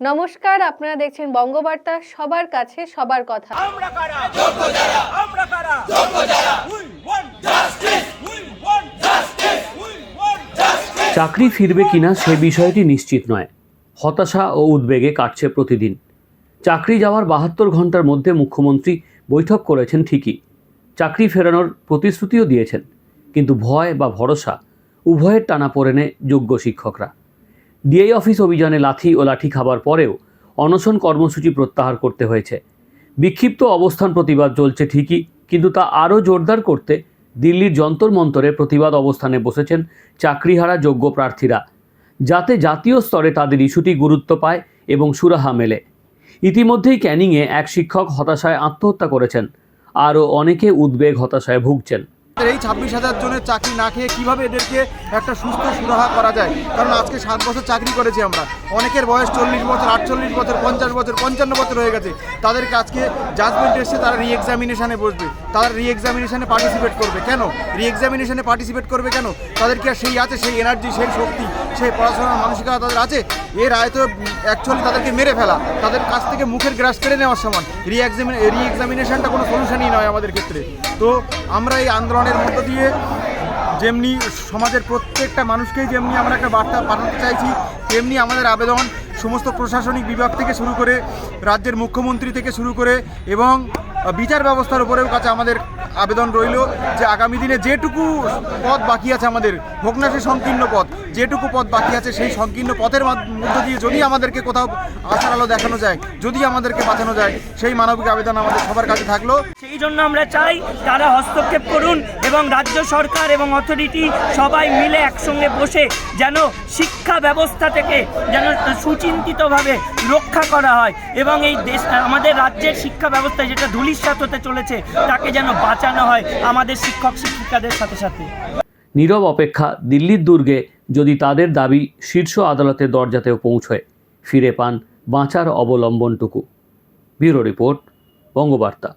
নমস্কার আপনারা দেখছেন বঙ্গবার্তা সবার কাছে সবার কথা। আমরা কারা? যোগ্য যারা? আমরা কারা? যোগ্য যারা? We want justice we want justice we want justice চাকরি ফিরবে কিনা সে বিষয়টি নিশ্চিত নয়। হতাশা ও উদ্বেগে কাটছে প্রতিদিন। চাকরি যাওয়ার বাহাত্তর ঘণ্টার মধ্যে মুখ্যমন্ত্রী বৈঠক করেছেন ঠিকই। চাকরি ফেরানোর প্রতিশ্রুতিও দিয়েছেন। কিন্তু ভয় বা ভরসা উভয়ের টানা পড়েনে যোগ্য শিক্ষকরা। ডিআই অফিস অভিযানে লাথি ও লাঠি খাবার পরেও অনশন কর্মসূচি প্রত্যাহার করতে হয়েছে। বিক্ষিপ্ত অবস্থান প্রতিবাদ চলছে ঠিকই, কিন্তু তা আরও জোরদার করতে দিল্লির যন্তর মন্তরে প্রতিবাদ অবস্থানে বসেছেন চাকরিহারা যোগ্য প্রার্থীরা। যাতে জাতীয় স্তরে তাদের ইস্যুটি গুরুত্ব পায় এবং সুরাহা মেলে। ইতিমধ্যেই ক্যানিংয়ে এক শিক্ষক হতাশায় আত্মহত্যা করেছেন। আরও অনেকে উদ্বেগ হতাশায় ভুগছেন। এই ছাব্বিশ হাজার জনের চাকরি না খেয়ে কীভাবে এদেরকে একটা সুস্থ সুরাহা করা যায়? কারণ আজকে সাত বছর চাকরি করেছি আমরা। অনেকের বয়স চল্লিশ বছর, আটচল্লিশ বছর, পঞ্চাশ বছর, পঞ্চান্ন বছর হয়ে গেছে। তাদেরকে আজকে জাজমেন্ট এসছে, তারা রি এক্সামিনেশানে বসবে। তারা রি এক্সামিনেশানে পার্টিসিপেট করবে। কেন? রি এক্সামিনেশানে পার্টিসিপেট করবে কেন? তাদের কি আর সেই আছে, সেই এনার্জি সেই শক্তি, সেই পড়াশোনার মানসিকতা তাদের আছে? এর আয় তো অ্যাকচুয়ালি তাদেরকে মেরে ফেলা, তাদের কাছ থেকে মুখের গ্রাস কেড়ে নেওয়ার সমান। রি এক্সামিন রি এক্সামিনেশনটা কোনো সলিউশনই নয় আমাদের ক্ষেত্রে। তো আমরা এই আন্দোলনের মধ্য দিয়ে যেমনি সমাজের প্রত্যেকটা মানুষকেই যেমনি আমরা একটা বার্তা পাঠাতে চাইছি, তেমনি আমাদের আবেদন সমস্ত প্রশাসনিক বিভাগ থেকে শুরু করে রাজ্যের মুখ্যমন্ত্রী থেকে শুরু করে এবং বিচার ব্যবস্থার উপরেও কাছে আমাদের আবেদন রইল যে আগামী দিনে যেটুকু পথ বাকি আছে আমাদের, হোক না সে সংকীর্ণ পথ, যেটুকু পথ বাকি আছে সেই সংকীর্ণ পথের মধ্য দিয়ে যদি আমাদেরকে কোথাও আশার আলো দেখানো যায়, যদি আমাদেরকে বাঁচানো যায়, সেই মানবিক আবেদন আমাদের সবার কাছে থাকল। সেই জন্য আমরা চাই তারা হস্তক্ষেপ করুন এবং রাজ্য সরকার এবং অথরিটি সবাই মিলে একসঙ্গে বসে যেন শিক্ষা ব্যবস্থা থেকে যেন সুচিন্তিতভাবে রক্ষা করা হয় এবং এই দেশ, আমাদের রাজ্যের শিক্ষা ব্যবস্থা যেটা ধূলিসাৎ হতে চলেছে, তাকে যেন বাঁচানো হয় আমাদের শিক্ষক শিক্ষিকাদের সাথে সাথে। নীরব অপেক্ষা দিল্লির দুর্গে যদি তাদের দাবি শীর্ষ আদালতের দরজাতেও পৌঁছয়, ফিরে পান বাঁচার অবলম্বনটুকু। Bureau report, Bangabarta.